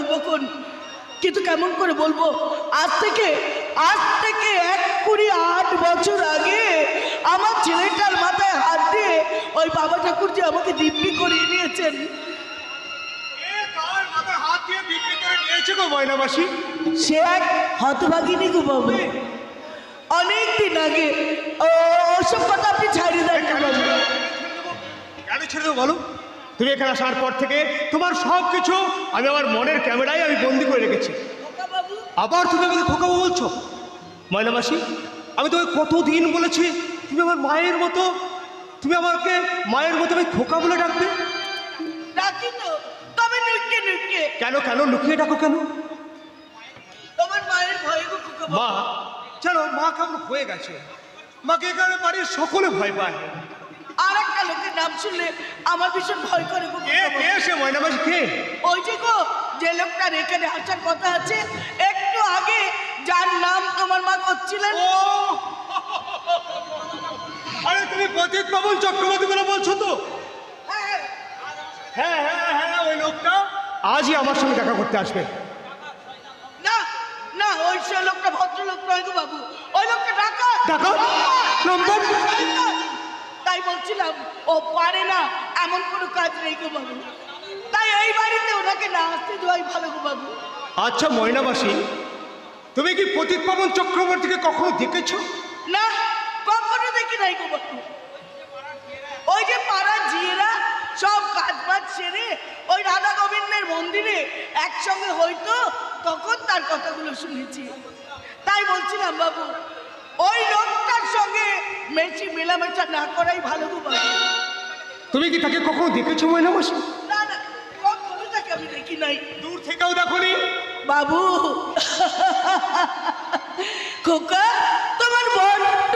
বলব কোন? কিন্তু কেমন করে বলব? আজ থেকে আজ থেকে এক কুড়ি আট বছর আগে আমার ছেলেটার মাথায় হাত দিয়ে ওই বাবা ঠাকুর যে আমাকে দিব্যি করিয়ে নিয়েছেন। সে এক হতভাগিনী গো বাবু। অনেক দিন আগে ওসব কথা আপনি ছাড়িয়ে দেন কেন ছেড়ে দেবো বলো। তুমি এখানে আসার পর থেকে তোমার সব কিছু আমি আমার মনের ক্যামেরায় আমি বন্দি করে রেখেছি। আবার তুমি আমাকে খোকাবো বলছো ময়নামাসি আমি তোমাকে কতদিন বলেছি তুমি আমার মায়ের মতো তুমি আমাকে মায়ের মতো আমি খোকা বলে ডাকবে? কেন কেন লুকিয়ে ডাকো কেন। মা চলো মা কেমন হয়ে গেছে। মাকে এখানে বাড়ির সকলে ভয় পায়। আর একটা লোকের নাম শুনলে আমার ভীষণ ভয় করে গো কে। সে ময়নামাসি কে? ওই যে গো যে লোকটার এখানে আসার কথা আছে একটু আগে যার নাম তোমার মা করছিলেন। ও! আরে তুমি পতিত পাবন চক্রবর্তী বলে বলছো তো? হ্যাঁ। হ্যাঁ হ্যাঁ ওই লোকটা। আজই আমার সঙ্গে দেখা করতে আসবে। না না ওই সে লোকটা ভদ্রলোক নয় গো বাবু। ওই লোকটা ডাকা ডাকাত? নম্বর? তাই বলছিলাম ও পারে না এমন কোনো কাজ নেই গো বাবু। তাই এই বাড়িতে ওনাকে না আসতে দেওয়াই ভালো গো বাবু। আচ্ছা ময়নাবাসী তুমি কি পতিত পাবন চক্রবর্তীকে কখনো দেখেছ? না কখনো দেখি নাই গো বাবু। ওই যে পাড়ার ঝিয়েরা সব কাজ বাজ সেরে ওই রাধা গোবিন্দের মন্দিরে একসঙ্গে হইতো তখন তার কথাগুলো শুনেছি। তাই বলছিলাম বাবু ওই লোকটার সঙ্গে বেশি মেলামেশা না করাই ভালো গো বাবু। তুমি কি তাকে কখনো দেখেছ ময়নাবাসী না না কখনো তাকে আমি দেখি নাই। দূর থেকেও দেখোনি? বাবু খোকা তোমার বড্ড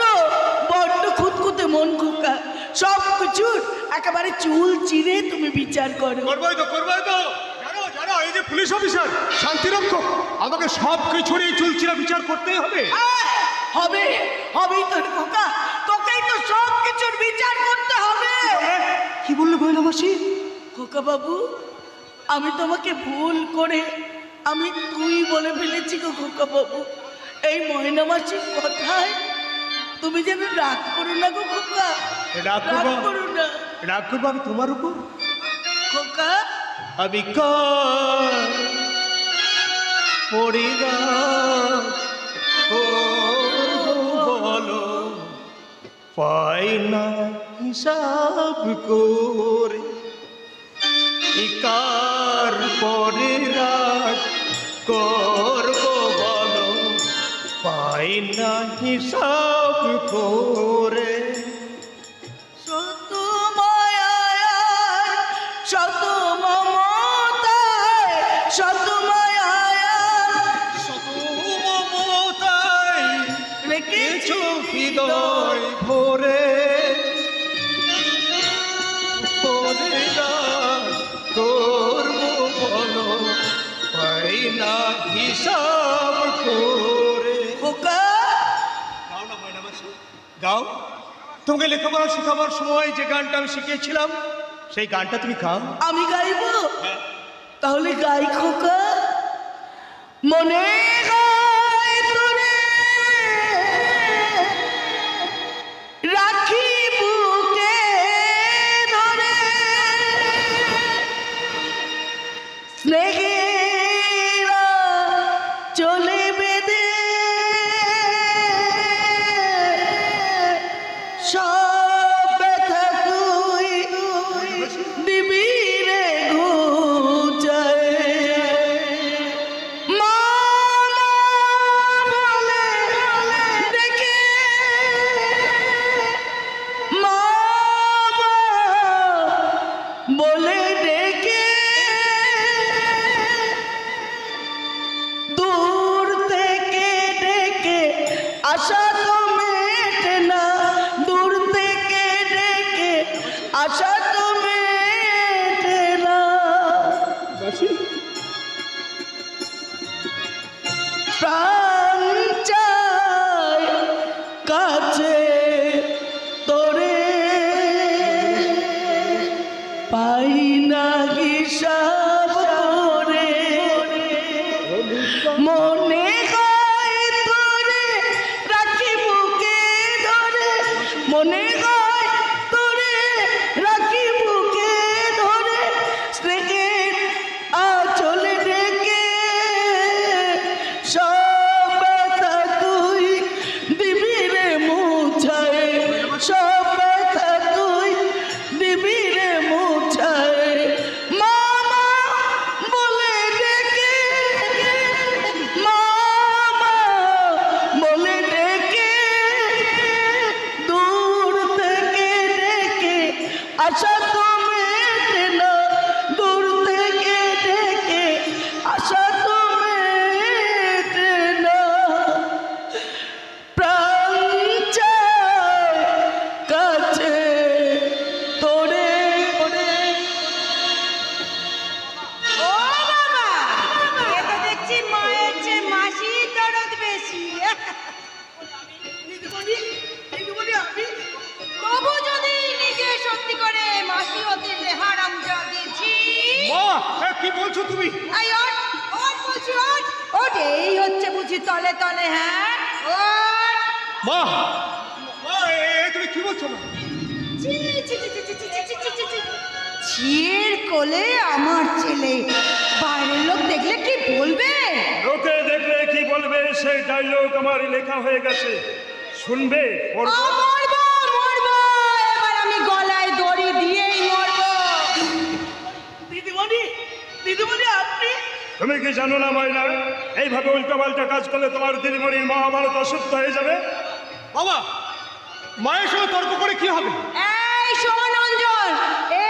বড্ড খুঁতখুঁতে মন খোকা। সব কিছুর একেবারে চুল চিরে তুমি বিচার করো। করবোই তো করবোই তো। জানো জানো এই যে পুলিশ অফিসার শান্তিরক্ষক আমাকে সব কিছুরই চুলচিরা বিচার করতেই হবে। হবে হবেই তোর খোকা তোকেই তো সব কিছুর বিচার করতে হবে কি বললে ময়নাবাসী খোকা বাবু আমি তোমাকে ভুল করে আমি তুই বলে ফেলেছি গো খোকা বাবু এই ময়না মাসির কথায় তুমি যেন রাগ করো না গো খোকা। রাগ করো না। রাগ করব আমি তোমার উপর? খোকা? আমি কার পরিবার বলো পাই না। হিসাব করে ইকার পরে রাগ করব বলো পাই না হিসাব করে। রেখেছো কিছু হৃদয় তোমাকে লেখাপড়া শেখাবার সময় যে গানটা আমি শিখিয়েছিলাম সেই গানটা তুমি খাও আমি গাইব? তাহলে গাই খোকা। মনে হয় সব তনে হ্যাঁ? তুমি কি বলছো? কোলে আমার ছেলে। বাইরের লোক দেখলে কি বলবে? লোকে দেখলে কি বলবে সেই ডায়লগ আমার লেখা হয়ে গেছে। শুনবে আমি গলায় দড়ি দিয়েই মরবো। দিদিমণি দিদিমণি আপনি? তুমি কি জানো না ময়না? এইভাবে উল্টোপাল্টা কাজ করলে তোমার দিদিমণির মহাভারত অসুস্থ হয়ে যাবে। বাবা মায়ের সঙ্গে তর্ক করে কি হবে? এই শোন অঞ্জন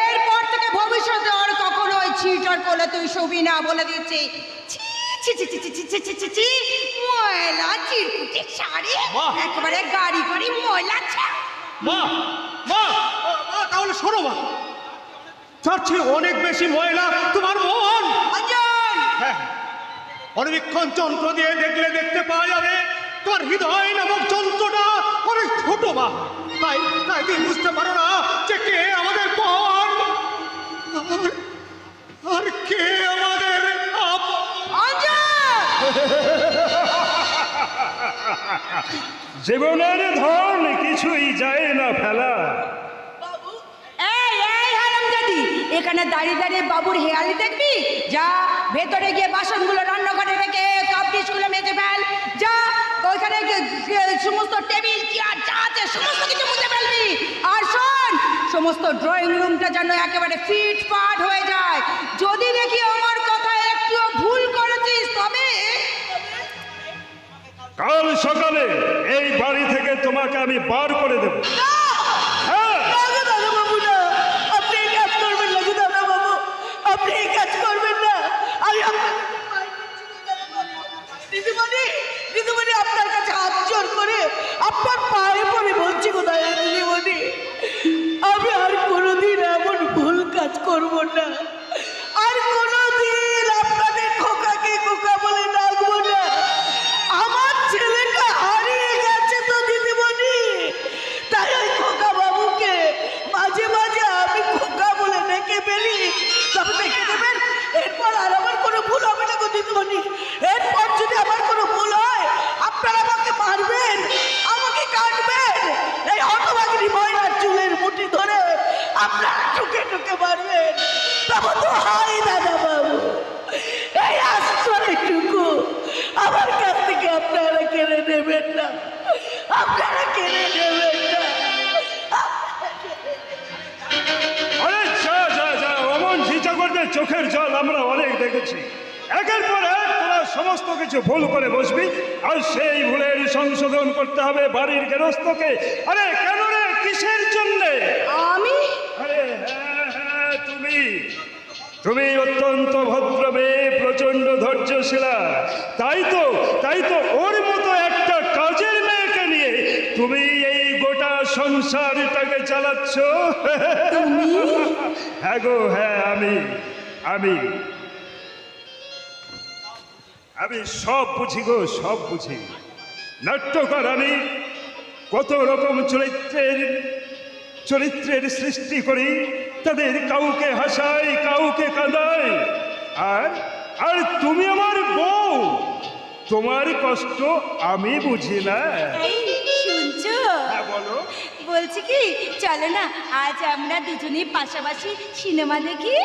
এরপর থেকে ভবিষ্যতে আর কখনো ওই ছিটার কোলে তুই শুবি না বলে দিচ্ছি। ছি, ছি, ছি, ছি, ছি, ছি, ছি, ছি, ছি, ছি, ময়লা চিরকুটি শাড়ি বাহ। একেবারে গাড়ি গাড়ি ময়লা ছা। মা মা! মা তাহলে শোনো মা। তার চেয়ে অনেক বেশি ময়লা তোমার মন। অঞ্জন হ্যাঁ। অনেকক্ষণ যন্ত্র দিয়ে দেখলে দেখতে পাওয়া যাবে তোমার হৃদয় নামক যন্ত্রটা অনেক ছোট মা তাই তাই তুমি বুঝতে পারো না যে কে আমাদের পর। আর- কে আমাদের জীবনের ধন কিছুই যায় না ফেলা বাবু এই এই এখানে দাঁড়িয়ে দাঁড়িয়ে বাবুর হেয়ালি দেখবি? যা ভেতরে গিয়ে বাসনগুলো রান্নাঘরে রেখে কাপ ডিশগুলো মেজে ফেল। যা ওইখানে সমস্ত টেবিল চেয়ার যা আছে সমস্ত কিছু মুছে ফেলবি। আর শোন সমস্ত ড্রয়িং রুমটা যেন একেবারে ফিট ফাট হয়ে যায়। যদি দেখি আমার কথা একটুও ভুল করেছিস তবে কাল সকালে এই বাড়ি থেকে তোমাকে আমি বার করে দেব। আপনার পায়ে পড়ে বলছি গো দাদা দিদিমণি আমি আর কোনোদিন এমন ভুল কাজ করব না। আর কোনোদিন আপনাদের খোকাকে খোকা বলে ডাকবো না। আমার ছেলেটা হারিয়ে গেছে তো দিদিমণি। তাই ওই খোকা বাবুকে মাঝে মাঝে আমি খোকা বলে ডেকে ফেলি। তবে দেখে দেবেন? এরপর আর আমার কোনো ভুল হবে না গো দিদিমণি। এরপর যদি আমার ঠুকে ঠুকে মারবেন। তবে তো হয় দাদা বাবু। এই আমার কাছ থেকে আপনারা কেড়ে নেবেন না। আপনারা কেড়ে নেবেন না। চোখের জল আমরা অনেক দেখেছি। একের পর এক তোরা সমস্ত কিছু ভুল করে বসবি, আর সেই ভুলের সংশোধন করতে হবে বাড়ির গেরস্তকে আরে কেন রে, কিসের জন্যে আমি আরে হ্যাঁ হ্যাঁ তুমি তুমি অত্যন্ত ভদ্র মেয়ে প্রচণ্ড ধৈর্যশীলা। তাই তো তাই তো ওর মতো একটা কাজের মেয়েকে নিয়ে তুমি এই গোটা সংসারটাকে চালাচ্ছ। হ্যাঁ গো হ্যাঁ আমি আমি। আমি সব বুঝি গো সব বুঝি। নাট্যকার আমি কত রকম চরিত্রের চরিত্রের সৃষ্টি করি। তাদের কাউকে হাসাই কাউকে কাঁদাই আর আর তুমি আমার বউ। তোমার কষ্ট আমি বুঝি না। শুনছো? হ্যাঁ বলো। বলছি কি চলো না আজ আমরা দুজনেই পাশাপাশি সিনেমা দেখি।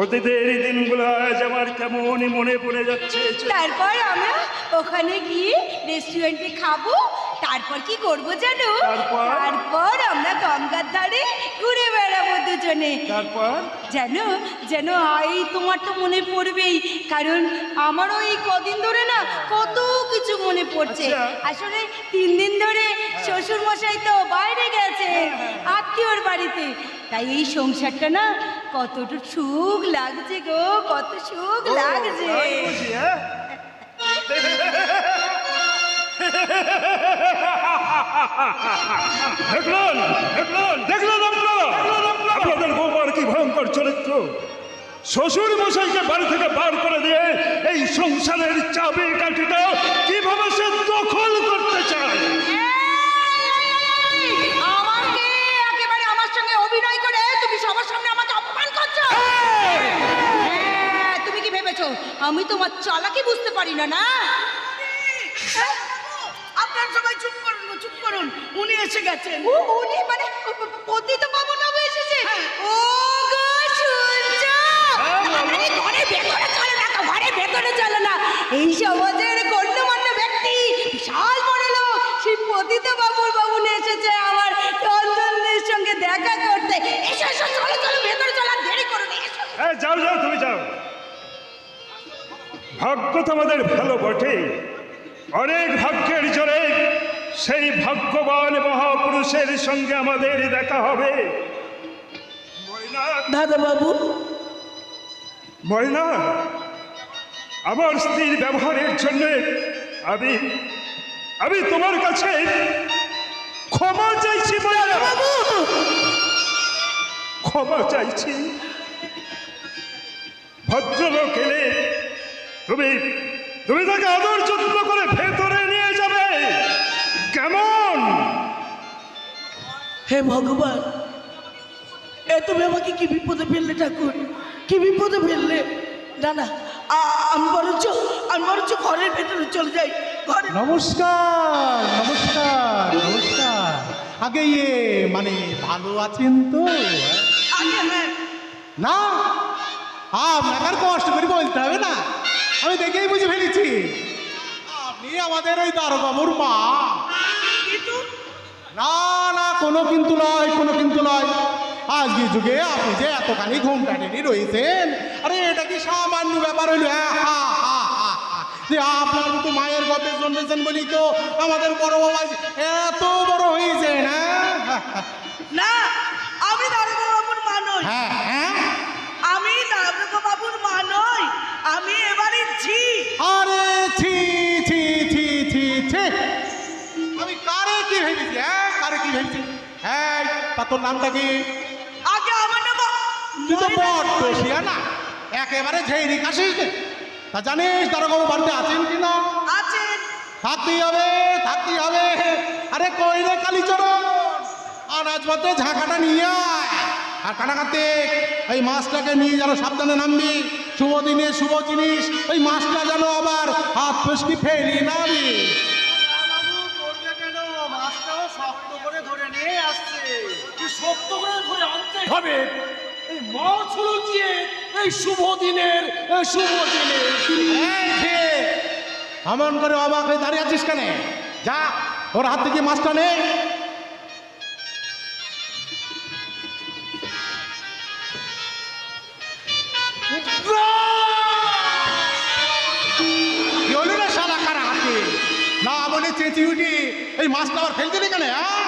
অতীতের দিনগুলো আজ আমার কেমন মনে পড়ে যাচ্ছে। তারপর আমরা ওখানে গিয়ে রেস্টুরেন্টে খাব তারপর কি করব জানো? তারপর? তারপর আমরা গঙ্গার ধারে ঘুরে বেড়াবো দুজনে। তারপর? জানো যেন এই তোমার তো মনে পড়বেই কারণ আমারও এই কদিন ধরে না কত কিছু মনে পড়ছে। আচ্ছা। আসলে তিন দিন ধরে শ্বশুর মশাই তো বাইরে গেছে আত্মীয়র বাড়িতে। তাই এই সংসারটা না কতটা সুখ লাগছে গো কত সুখ লাগছে। তাই বুঝি, হ্যাঁ? দেখলেন? দেখলেন? দেখলেন আপনারা? আপনাদের বৌমার কি ভয়ঙ্কর চরিত্র? শ্বশুর মশাইকে বাড়ি থেকে বার করে দিয়ে এই সংসারের চাবি কাঠিটা কীভাবে সে দখল করতে চায়? আমাকে একেবারে আমার সঙ্গে অভিনয় করে তুমি সবার সামনে আমাকে অপমান করছ? হ্যাঁ, তুমি কি ভেবেছো? আমি তোমার চালাকি বুঝতে পারি না না? চুপ করুন চুপ করুন। উনি এসে গেছেন। ও উনি মানে পতিত বাবু বাবু এসেছে। ও গো শুনছো আরে ঘরে ভেতরে চলে না ঘরে ভেতরে চলে না। এই সমাজের গণ্যমান্য ব্যক্তি বিশাল বড় লোক। সেই পতিত বাবুর বাবু এসেছে আমার চন্দনের সঙ্গে দেখা করতে। এসো এসো চলো চলো ভেতরে চলো আর দেরি করো না এসো। হ্যাঁ যাও যাও তুমি যাও। ভাগ্য তো আমাদের ভালো বটে। অনেক ভাগ্যের জোরে সেই ভাগ্যবান মহাপুরুষের সঙ্গে আমাদের দেখা হবে। দাদা বাবু ময়না আমার স্ত্রীর ব্যবহারের জন্য আমি আমি তোমার কাছে ক্ষমা চাইছি ক্ষমা চাইছি। ভদ্রলোক এলে তুমি তুমি তাকে আদর যত্ন করে যাবে কেমন? হে ভগবান এ তুমি আমাকে কি বিপদে ফেললে ঠাকুর? কি বিপদে ফেললে? না না আমি বরঞ্চ আমি বরঞ্চ ঘরের ভেতরে চলে যাই ঘরে নমস্কার নমস্কার নমস্কার। আগে ইয়ে মানে ভালো আছেন তো? আগে হ্যাঁ। না? আপনাকে আর কষ্ট করে বলতে হবে না। আমি দেখেই বুঝে ফেলেছি। আপনি আমাদের ওই দারোগাবুর মা। না না কোনো কিন্তু নয় কোনো কিন্তু নয়। আজকে যুগে আপনি যে এতখানি ঘুমটা টেনে রয়েছেন আরে এটা কি সামান্য ব্যাপার হইল? হ্যাঁ, হা, হা, হা, হা। যে আপনার মতো মায়ের গর্বে জন্মেছেন বলি তো আমাদের বড় বাবা এত বড় হয়েছে না না আমি দারোগা বাবুর মা নই হ্যাঁ। তোর নামটা কি? আগে আমার নাম তুই তো ময়না বড্ড না? একেবারে ঝেড়ি কাশিস নে। তা জানিস দারোগাবু বাড়িতে আছেন কি না? আছেন। থাকতেই হবে থাকতেই হবে। আরে কই রে কালীচরণ? আনাজপত্রে ঝাঁকাটা নিয়ে আয়। আর কানাকাতে এই মাছটাকে নিয়ে যেন সাবধানে নামবি। শুভ দিনে শুভ জিনিস ওই মাছটা যেন আবার হাত ফসকি ফেলি না শক্ত করে ধরে আনতে হবে। এই মাছ হলো এই শুভ দিনের এই শুভ দিনের এমন করে অবাক হয়ে দাঁড়িয়ে আছিস কেন? যা ওর হাত থেকে মাছটা নে কি শালা কারা হাতে? না বলে চেঁচি উঠি এই মাছটা আবার ফেল দিলি কেন হ্যাঁ?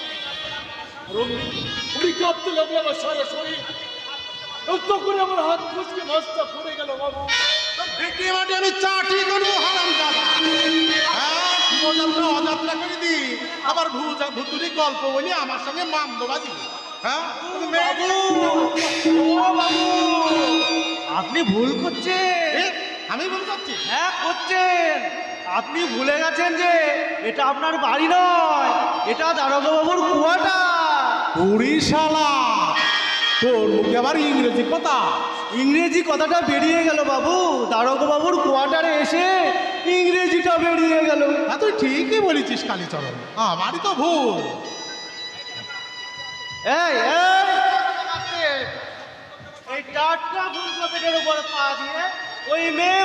কাঁপতে লাগল আমার সারা শরীর। তখন আমার হাত খুঁজকে মাছটা পড়ে গেল বাবু। ভেটে মাটি আমি চাটি করব হারাম দাদা। হ্যাঁ শুভযাত্রা অযাত্রা করে দি। আবার ভূজা ভুতুরি গল্প বলি আমার সঙ্গে মামদবাজি হ্যাঁ আপনি ভুল করছেন। আমি ভুল করছি? হ্যাঁ করছেন। আপনি ভুলে গেছেন যে এটা আপনার বাড়ি নয় এটা দারোগা বাবুর কুয়াটা। উড়িষ্যালা তোর মুখে আবার ইংরেজি কথা। ইংরেজি কথাটা বেরিয়ে গেল বাবু। বাবুর কোয়ার্টারে এসে ইংরেজিটা বেরিয়ে গেল। হ্যাঁ তুই ঠিকই বলেছিস কালীচরণ। আমারই তো ভুল। এই দিয়ে ওই মেয়ে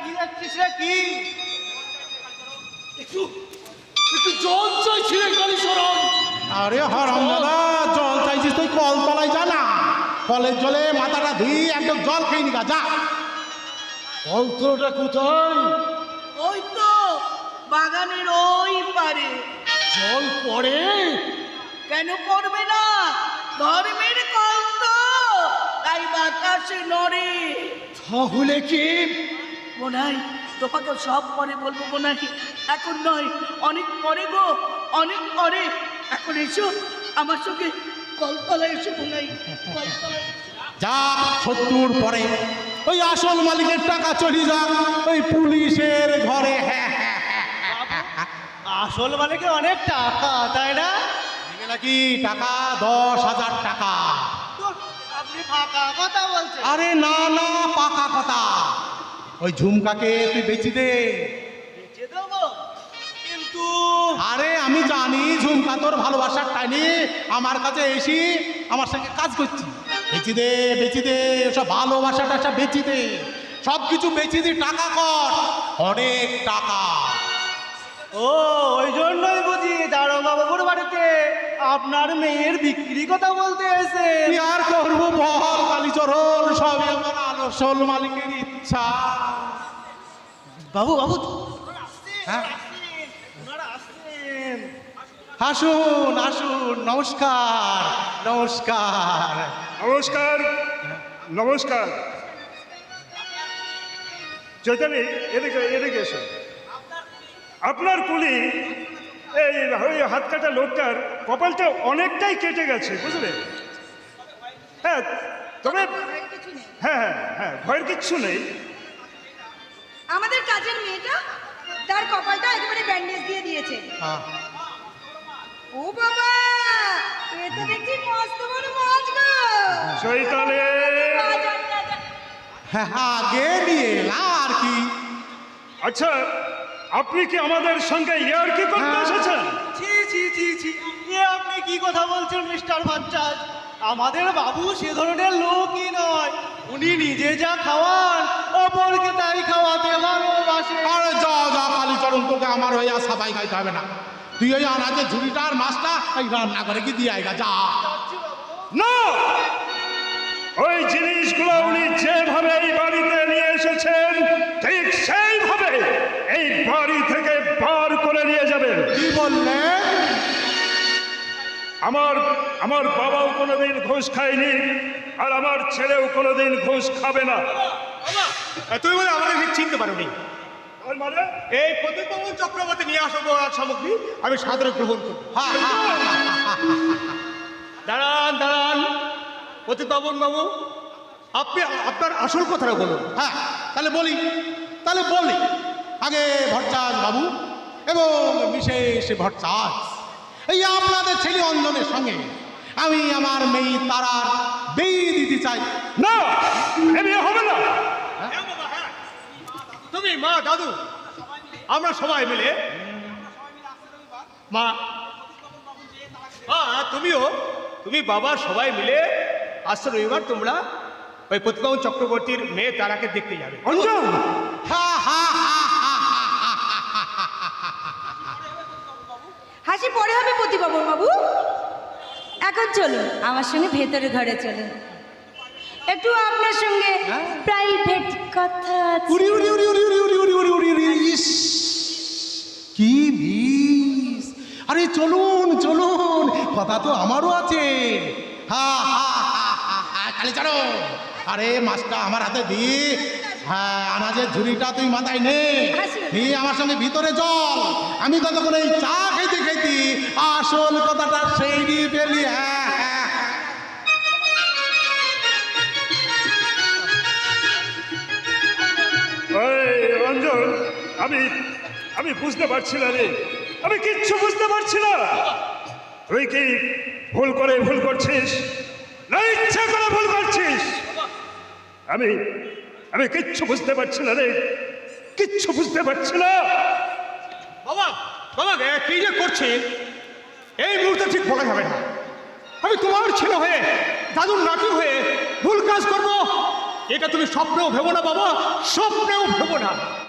কি রে, কি? একটু একটু জল চাইছিলেন কালীচরণ। আরে হরম দাদা জল চাইছিস তুই কল তলায় যা না। কলের জলে মাথাটা ধুই একদম জল খেয়ে নিগা যা। অন্তরটা কোথায়? ওই তো বাগানের ওই পারে জল পড়ে? কেন করবে না? ধর্মের কল তো তাই বাতাসে নড়ে। তাহলে কি? বোনাই তোমাকে সব পরে বলব বোনাই। এখন নয় অনেক পরে গো অনেক পরে। এখন এসো আমার সঙ্গে কলতলায় এসো বোনাই কলতলায় যা সত্তর পরে। ওই আসল মালিকের টাকা চলি যা ওই পুলিশের ঘরে। হ্যাঁ হ্যাঁ হ্যাঁ আসল কি অনেক টাকা তাই না? নাকি টাকা দশ হাজার টাকা। আপনি ফাঁকা কথা বলছেন। আরে না না পাকা কথা। ওই ঝুমকাকে তুই বেচি দে। আরে আমি জানি ঝুমকা তোর ভালোবাসার টাইনি। আমার কাছে এসি আমার সঙ্গে কাজ করছি বেচি দে বেচি দে সব ভালোবাসাটা সব বেচি দে। সব কিছু বেচি দি টাকা কর। অনেক টাকা। ও ওই জন্যই বুঝি দারোগা বাবুর বাড়িতে। আপনার মেয়ের বিক্রি কথা বলতে এসে। কি আর করব বল কালীচরণ সবই আমার আলসল মালিকের ইচ্ছা। বাবু বাবু। হ্যাঁ? আসুন আসুন নমস্কার নমস্কার। নমস্কার নমস্কার। চৈতালি এদিকে এদিকে এসো। আপনার কুলি এই হাত কাটা লোকটার কপালটা অনেকটাই কেটে গেছে বুঝলে? হ্যাঁ তবে কিছু হ্যাঁ হ্যাঁ হ্যাঁ ভয়ের কিচ্ছু নেই। আমাদের কাজের মেয়েটা তার কপালটা একেবারে ব্যান্ডেজ দিয়ে দিয়েছে। হ্যাঁ। ও বাবা এ তো দেখছি মস্ত বড় মাছ গো। চৈতালি আচ্ছা। হ্যাঁ, আগে নিয়ে আর কি। আচ্ছা আপনি কি আমাদের সঙ্গে ইয়ার কি করতে হ্যাঁ। এসেছেন? ছি ছি ছি ছি এ আপনি কি কথা বলছেন মিস্টার ভাচ্চাজ আমাদের বাবু সে ধরনের লোকই নয়। উনি নিজে যা খাওয়ান অপরকে তাই খাওয়াতে ভালোবাসে আরে যা যা কালীচরণ তোকে আমার হয়ে আর সাবাই খাইতে হবে না। তুই ওই আনাজের ঝুড়িটা আর মাছটা ওই রান্না করে কি দিয়ে আইগা? যা। না! ওই জিনিসগুলো উনি যেভাবে এই বাড়িতে নিয়ে এসেছেন ঠিক সেইভাবে এই বাড়ি থেকে বার করে নিয়ে যাবেন। কি বললেন আমার আমার বাবাও কোনোদিন ঘুষ খায়নি আর আমার ছেলেও কোনোদিন ঘুষ খাবে না। তুই বলে আমাদের ঠিক চিনতে মানে এই প্রতিপবন চক্রবর্তী নিয়ে আসো বড় সামগ্রী। আমি সাদরে গ্রহণ করব। দাঁড়ান দাঁড়ান। প্রতিপবন বাবু আপনি আপনার আসল কথাটা বলুন। হ্যাঁ তাহলে বলি তাহলে বলি। আগে ভট্টাচ বাবু এবং বিশেষ ভট্টাচ এই আপনাদের ছেলে অঞ্জনের সঙ্গে আমি আমার মেয়ে তারার বিয়ে দিতে চাই। না হবে না। তুমি মা দাদু আমরা সবাই মিলে মা হ্যাঁ তুমিও তুমি বাবা সবাই মিলে আসছে রবিবার তোমরা ওই প্রতিপবন চক্রবর্তীর মেয়ে তারাকে দেখতে যাবে অঞ্জন হা হা হা হা হা হা হাসি পরে হবে প্রতিবাবন বাবু এখন চলুন আমার সঙ্গে ভেতরে ঘরে চলুন একটু আপনার সঙ্গে হ্যাঁ? প্রাইভেট কথা আছে। উড়ি উড়ি উড়ি উড়ি উড়ি উড়ি উড়ি উড়ি উড়ি উড়ি। ইস কি বিষ আরে চলুন চলুন কথা তো আমারও আছে। হা হা হা খালি চলো আরে মাছটা আমার হাতে দি। হ্যাঁ আনাজের ঝুড়িটা তুই মাথায় নে। নিয়ে আমার সঙ্গে ভিতরে চল। আমি ততক্ষণ এই চা খাইতে খাইতে আসল আমি আমি বুঝতে পারছি না রে। আমি কিচ্ছু বুঝতে পারছি না। তুই কি ভুল করে ভুল করছিস? না, ইচ্ছা করে ভুল করছিস। আমি আমি কিচ্ছু বুঝতে পারছি না রে। কিচ্ছু বুঝতে পারছি না। বাবা বাবা কি যে করছে এই মুহূর্তে ঠিক বলা যাবে না। আমি তোমার ছেলে হয়ে, দাদুর নাতি হয়ে ভুল কাজ করব। এটা তুমি স্বপ্নেও ভেবো না, বাবা, স্বপ্নেও ভেবো না।